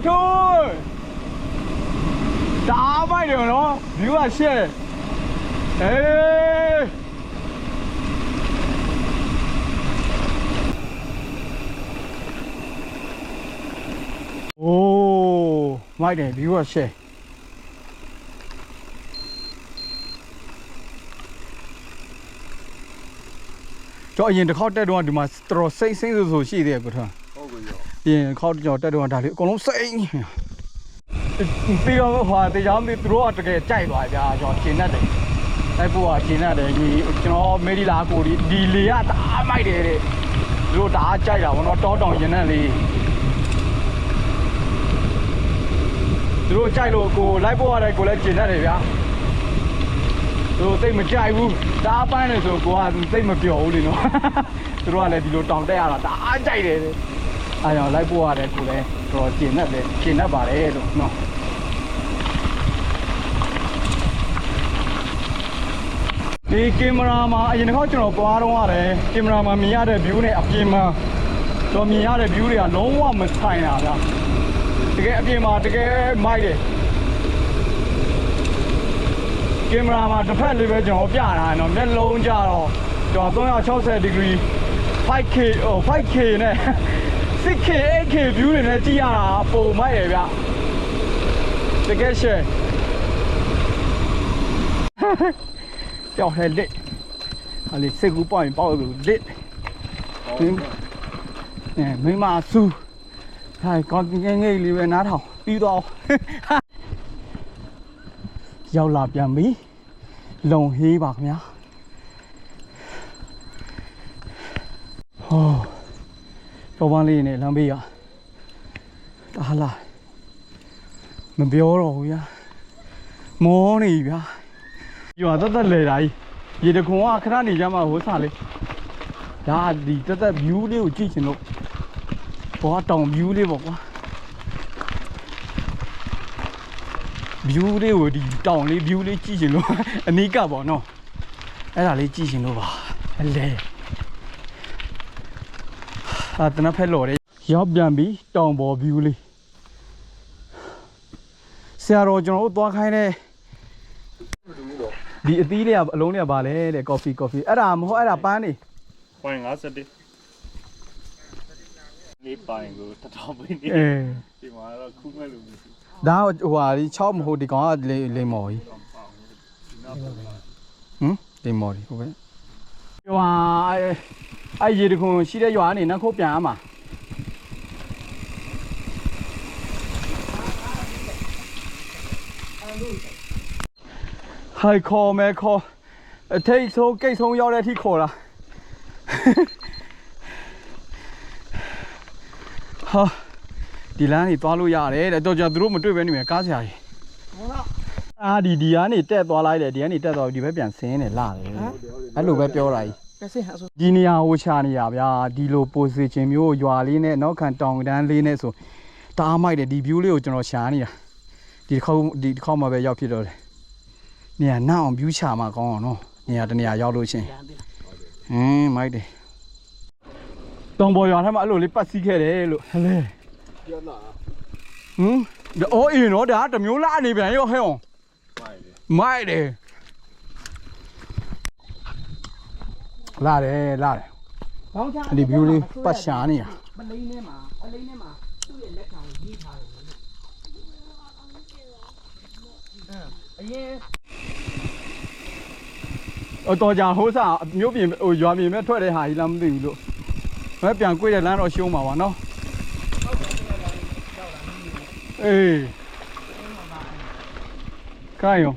မာတာကိုထွန်းဒါမိုက်တယ်နော်ဘီကရှက်အေးโอ้မိုက်တယ်ဘီကရှက်ကျွန်တော်အရင်တစ်ခေါက်တက်တော့ဒီမှာတော်တော်စိတ်စိမ့်ဆိုဆိုရှိသေးတယ်ကိုထွန်းဟုတ်ကဲ့ရော ပြင်ခေါက်ကြော်တက်တော့ဒါလေးအကုန်လုံးစိမ့်ပြီးတော့ဟိုတေချောင်းဒီသူတို့ကတကယ်ကြိုက်သွားကြကျွန်တော်ရှင်းတတ်တယ်တိုက်ဖို့ကရှင်းတတ်တယ်ဒီကျွန်တော်မေဒီလာကိုဒီဒီလေကတအားမိုက်တယ်တဲ့သူတို့တအားကြိုက်တာဘောနော်တောတောင်ရင်နဲ့လေးသူတို့ကြိုက်လို့ကိုလိုက်ဖို့ရတယ်ကိုလည်းရှင်းတတ်တယ်ဗျာသူတို့သိမကြိုက်ဘူးတအားပန်းနေဆိုကိုကသိမပြောဘူးလေနော်သူတို့ကလည်းဒီလိုတောင်တက်ရတာတအားကြိုက်တယ်တဲ့ အားကြောင့်လိုက်ပို့ရတယ်ကိုလည်းတော့ကျင်တတ်တယ်ကျင်တတ်ပါတယ်လို့နော်ဒီကင်မရာမှာအရင်တစ်ခေါက်ကျွန်တော်သွားတော့ရတယ်ကင်မရာမှာမြင်ရတဲ့ view နဲ့အပြင်မှာတော့မြင်ရတဲ့ view တွေကလုံးဝမဆိုင်တာဗျတကယ်အပြင်မှာတကယ်မိုက်တယ်ကင်မရာမှာတစ်ဖက်လေးပဲကျွန်တော်ပြတာနော်မျက်လုံးကြတော့ကျွန်တော်360 degree 5K ဟို 5K နဲ့ 6K 8K view တွေနဲ့ကြည့်ရတာပုံမိုက်ရဗျတကယ်ရှယ်ကြောက်ဟဲ့လက်အလေးစက်ကူပေါ့ရင်ပေါ့လို့လက်ဟင်းအဲမိမဆူဟိုင်ကောင်းငယ်ငယ်လေးပဲနားထောင်ပြီးတော့ရောက်လာပြန်ပြီလုံဟေးပါခင်ဗျာဟော တော်ပန်းလေးနဲ့လမ်းဘေးကတအားလာမပြောတော့ဘူးဗျာမောနေပြီဗျာဒီမှာတက်တက်လဲတာကြီးရေတခွန်ကခဏနေကြမှာဟိုစားလေးဒါဒီတက်တက် view လေးကိုကြည့်ချင်လို့ဘောတောင် view လေးပေါ့ကွာ view လေးကိုဒီတောင်လေး view လေးကြည့်ချင်လို့အနီးကပေါ့နော်အဲ့ဒါလေးကြည့်ချင်လို့ပါအလဲ အာတနဖက်လော်တယ်ရောက်ပြန်ပြီတောင်ပေါ် view လေးဆရာတော်ကျွန်တော်တို့သွားခိုင်းတဲ့ဒီအသီးလေးကအလုံးလေးကပါလဲတဲ့ coffee coffee အဲ့ဒါမဟုတ်အဲ့ဒါပန်းနေဝိုင်း51လေးပိုင်းကိုတတော်ပေးနေအဲဒီမှာတော့ခုမဲ့လို့မရှိဒါဟိုဟာဒီ6မဟုတ်ဒီကောင်ကလိမ့်လိမ့်မော်ကြီးဟမ်လိမ့်မော်ကြီးဟုတ်ပဲဟိုဟာ အဲ့အဲ့ရေတခွန်ရှိတဲ့ရွာကနေနောက်ခုတ်ပြန်ရမှာဟိုင်ခေါ်မဲခေါ်အထိတ်ဆုံးကိတ်ဆုံးရောက်တဲ့အထိခေါ်တာဟာဒီလမ်းနေသွားလို့ရတယ်တဲ့တော့ကြာသူတို့မတွေ့ပဲနေမယ်ကားဆရာကြီးအာဒီဒီကနေတက်သွားလိုက်တယ်ဒီကနေတက်သွားပြီးဒီဘက်ပြန်ဆင်းနေလာတယ်အဲ့လိုပဲပြောတာကြီး ကဲစင်ဟာဆိုဒီနေရာကိုချနေရဗျာဒီလိုပိုစီချင်မျိုးရွာလေးနဲ့နောက်ခံတောင်တန်းလေးနဲ့ဆိုတားမိုက်တယ်ဒီ view လေးကိုကျွန်တော်ရှာနေတာဒီတစ်ခေါက်ဒီတစ်ခေါက်မှပဲရောက်ဖြစ်တော့တယ်နေရာနောက်အောင် view ချမှာကောင်းအောင်နော်နေရာတနေရာရောက်လို့ရှရင်ရန်တယ်ဟင်းမိုက်တယ်တောင်ပေါ်ရွာထဲမှာအဲ့လိုလေးပတ်စီးခဲ့တယ်လို့ဟဲ့လေပြောလာဟမ်ဒါအော်အင်းတော့ဒါတစ်မျိုးလာနေပြန်ရောဟဲ့အောင်ပိုင်းလေမိုက်တယ် လာတယ်လာတယ်ဘောင်းချဒီ view လေးပတ်ရှာနေရမလိမ့်ထဲမှာအလိမ့်ထဲမှာသူ့ရဲ့လက်ခံကိုရေးထားတယ်လို့အရင်အတော်ကြာဟိုးစားမျိုးပြင်ဟိုရွာပြင်မဲ့ထွက်တဲ့ဟာကြီးလားမသိဘူးလို့မပြန်ကြွေးတဲ့လမ်းတော့ရှုံးပါပါနော်အေးခိုင်းရော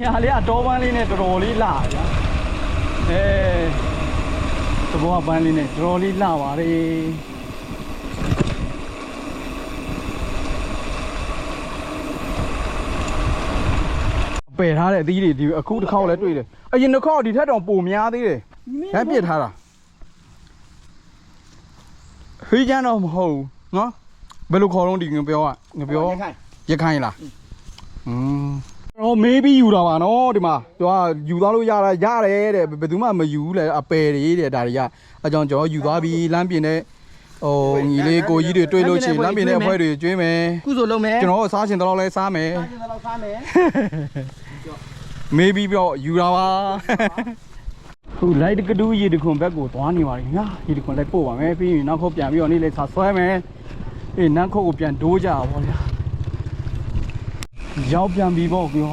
ညာလေးအတော်ပန်းလေးနဲ့တော်တော်လေးလာဗျာ အေးသဘောပန်းလေးနဲ့တော်တော်လေးလာပါလေပယ်ထားတဲ့အသီးတွေဒီအခုတစ်ခေါက်လဲတွေ့တယ်အရင်တစ်ခေါက်ဒီထက်တော့ပိုများသေးတယ်ဟမ်ပြစ်ထားတာဟိကျန်းတော့မဟုတ်ဘူးနော်ဘယ်လိုခေါ်တော့ဒီငပြောကငပြောခိုင်ရခိုင်လားอืม တော့မေးပြီးယူတာပါနော်ဒီမှာသူကယူသွားလို့ရတာရတယ်တဲ့ဘယ်သူမှမယူဘူးလေအပယ်တွေတဲ့ဒါတွေကအဲကြောင့်ကျွန်တော်ယူသွားပြီးလမ်းပြင်တဲ့ဟိုညီလေးကိုကြီးတွေတွေ့လို့ရှိရင်လမ်းပြင်တဲ့အဖွဲ့တွေကျွေးမယ်ကုသိုလ်လုပ်မယ်ကျွန်တော်တို့စားချင်တော့လဲစားမယ်စားချင်တော့စားမယ်မေးပြီးတော့ယူတာပါခုလိုက်တကတူးရေတခွန်ဘက်ကိုသွားနေပါလိမ့်ညာရေတခွန်လိုက်ပို့ပါမယ်ပြီးရင်နောက်ခုတ်ပြန်ပြီးတော့နေ့လေးစားဆွဲမယ်အေးနောက်ခုတ်ကိုပြန်ဒိုးကြပါဗောဗျာ ရောက်ပြန်ပြီပေါ့ကွာ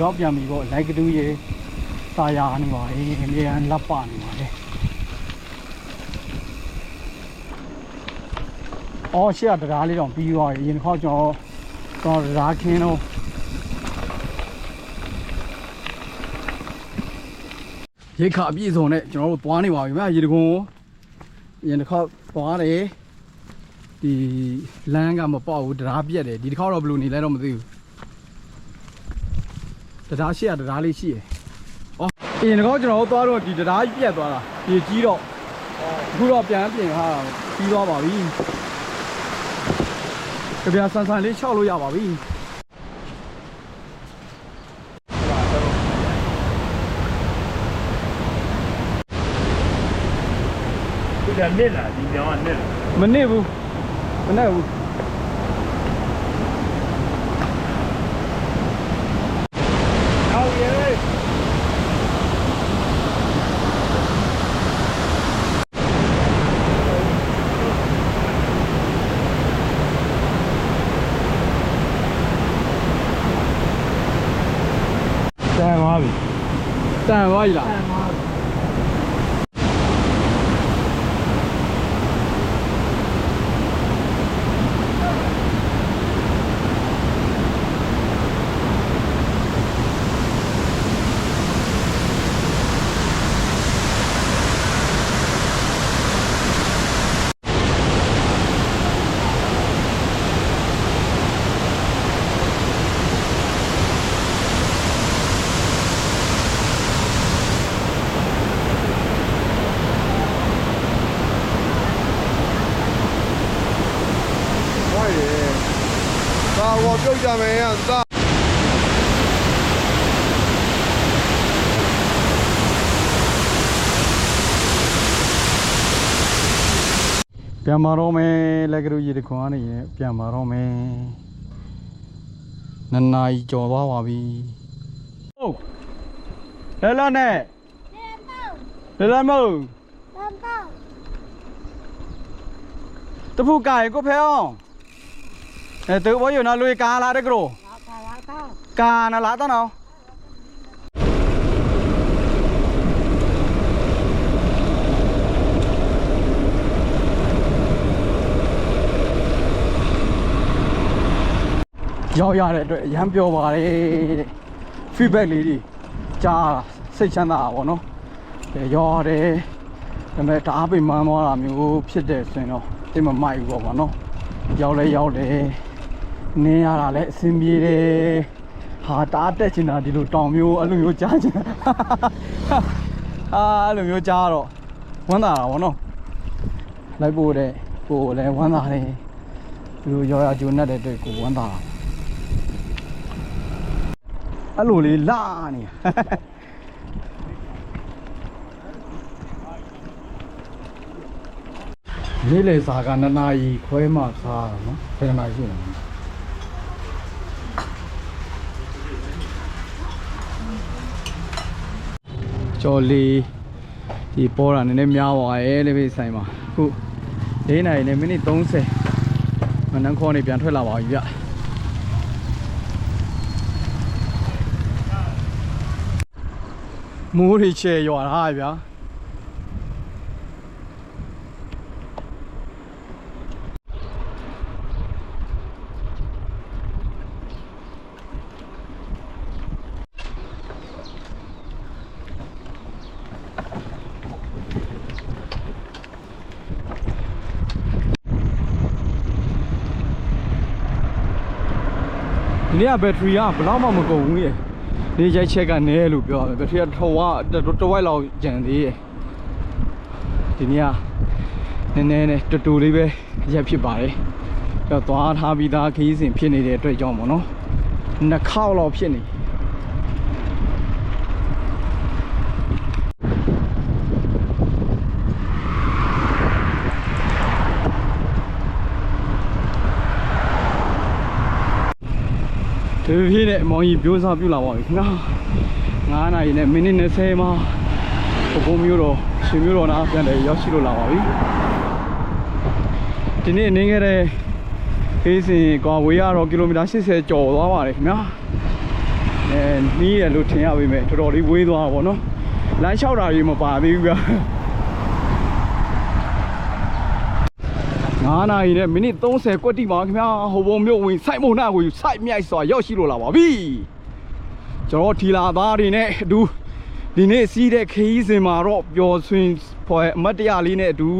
ရောက်ပြန်ပြီပေါ့လိုက်ကတူးရေစာရနေပါလေအမြဲတမ်းလက်ပနေပါလေအော်ရှေ့ကတရားလေးတော့ပြီးသွားပြီရင်တစ်ခေါက်ကျွန်တော်တော့တရားခင်းတော့ရိတ်ခါအပြည့်စုံနဲ့ကျွန်တော်တို့သွားနေပါပြီဗျာရေတကွန်ရင်တစ်ခေါက်သွားတယ်ဒီလမ်းကမပေါက်ဘူးတရားပြက်တယ်ဒီတစ်ခေါက်တော့ဘယ်လိုနေလဲတော့မသိဘူး တရားရှိရတရားလေးရှိရယ်ဩအရင်တစ်ခေါက်ကျွန်တော်တို့သွားတော့ဒီတရားပြက်သွားတာရေကြီးတော့အခုတော့ပြန်ပြင်ထားတာပြီးသွားပါပြီကြပြဆန်ဆန်လေးချောက်လို့ရပါပြီဒီကနစ်လာဒီညောင်းကနစ်လာမနစ်ဘူးမနစ်ဘူး ဟုတ်ရဲ့ တန်သွားပြီ တန်သွားပြီလားဟုတ်ရဲ့ ဘောပြုတ်ကြမယ်အသာပြန်မာတော့မယ်လက်ကလေးရေတခွန်ကနေပြန်မာတော့မယ်နှစ်နာရီကျော်သွားပါပြီဟုတ်လဲလာနဲ့လဲလာမို့တဖူကရင်ကိုဖဲအောင် အဲသူဘောယူနော်လူကာလာတဲ့ကရောကာနလာတနော်ရောက်ရတဲ့အတွက်ရမ်းပြောပါလေတဲ့ feedback လေးတွေကြားစိတ်ချမ်းသာတာပေါ့နော်ရောတယ်ဒါပေမဲ့တအားပိမန်းသွားတာမျိုးဖြစ်တဲ့ဆိုရင်တော့တိမမိုက်ဘူးပေါ့ဗျာနော်ရောက်လဲရောက်တယ် နင်းရတာလည်းအဆင်ပြေတယ်ဟာတအားတက်ချင်တာဒီလိုတောင်မျိုးအဲ့လိုမျိုးကြားချင်တာအာအဲ့လိုမျိုးကြားတော့ဝမ်းသာတာဗောနော်လိုက်ပို့တဲ့ကိုယ်လည်းဝမ်းသာတယ်ဒီလိုရောရဂျိုနဲ့တဲ့အတွက်ကိုဝမ်းသာတာအဲ့လိုလေးလာနေနေ့လေစာက2နာရီခွဲမှစားတာနော်ဘယ်နာရီရှိလဲ ကျော်လီဒီပေါ်တာနည်းနည်းများပါရဲ့လေဖေးဆိုင်မှာအခု၄နာရီနဲ့မိနစ်30မနန်းခေါ်နေပြန်ထွက်လာပါပြီဗျမိုးတွေချေရွာတာဗျာ ဒီနေ့ကဘက်ထရီကဘယ်တော့မှမကုန်ဘူးလေနေရိုက်ချက်ကနဲလို့ပြောတယ်ဘက်ထရီကထော်ဝတဝက်လောက်ကျန်သေးတယ်ဒီနေ့ကနည်းနည်းနဲ့တူတူလေးပဲရက်ဖြစ်ပါတယ်တော့သွားထားပြီးသားခရီးစဉ်ဖြစ်နေတဲ့အတွက်ကြောင့်ပေါ့နော်နှစ်ခေါက်လောက်ဖြစ်နေ ဒီဖြစ်နဲ့မောင်ကြီးပြိုးစားပြုတ်လာပါပြီခင်ဗျာ9နာရီနဲ့မိနစ်20မှာဘုံဘုံမျိုးတော်ရှင်မျိုးတော်နာပြန်တယ်ရောက်ရှိလို့လာပါပြီဒီနေ့နေခဲ့တဲ့ဖေးစင်ကွာဝေးရတော့ကီလိုမီတာ80ကျော်သွားပါတယ်ခင်ဗျာအဲနီးရလို့ထင်ရပါမယ်တော်တော်လေးဝေးသွားတာပေါ့နော်လမ်းလျှောက်တာကြီးမပါသေးဘူးဗျာ 9နာရီနဲ့မိနစ်30ကွက်တိပါခင်ဗျာဟိုဘုံမျိုးဝင်စိုက်မုံနာကိုစိုက်မြိုက်စွာရောက်ရှိလို့လာပါပြီကျွန်တော်ထီလာသားတွေနဲ့အတူဒီနေ့စီးတဲ့ခရီးစဉ်မှာတော့ပျော်ရွှင်ဖွယ်အမတ်တရလေးနဲ့အတူ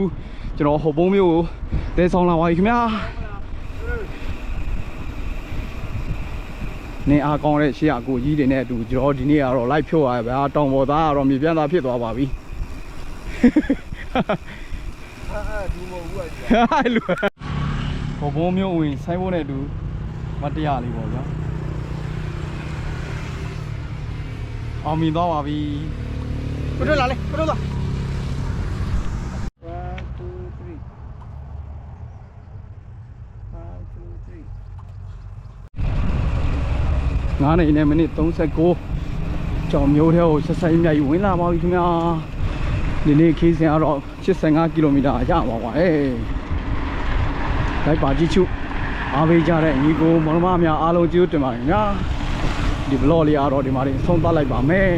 ကျွန်တော်ဟိုဘုံမျိုးကိုတဲဆောင်လာပါပြီခင်ဗျာနေအားကောင်းတဲ့ရှေ့အကိုကြီးတွေနဲ့အတူကျွန်တော်ဒီနေ့ကတော့လိုက်ဖြုတ်ရဗျာတောင်ပေါ်သားကတော့မြေပြန့်သားဖြစ်သွားပါပြီ အဲ့ဒူမဟုတ်ဘူးอ่ะဟာလူဟိုဘုံမျိုးဝင်ဆိုင်းဖို့နဲ့အတူမတ်တရားလေးပေါ့ဗျာအောင်မြင်သွားပါပြီဘယ်လိုလာလဲဘယ်လိုလာ9နိုင်နဲ့မိနစ်39ကြောင်မျိုးထဲကိုဆက်ဆိုင်မြိုက်ဝင်လာပါပြီခင်ဗျာ ဒီနေ့ခီးစဉ်ကတော့85ကီလိုမီတာရပါပါဟဲ့လိုက်ပါကြည့်ချုအားပေးကြတဲ့ညီကိုမောင်နှမများအားလုံးကျေးဇူးတင်ပါတယ်ခင်ဗျာဒီဘလော့လေးကတော့ဒီမှာနေဆုံးသတ်လိုက်ပါမယ်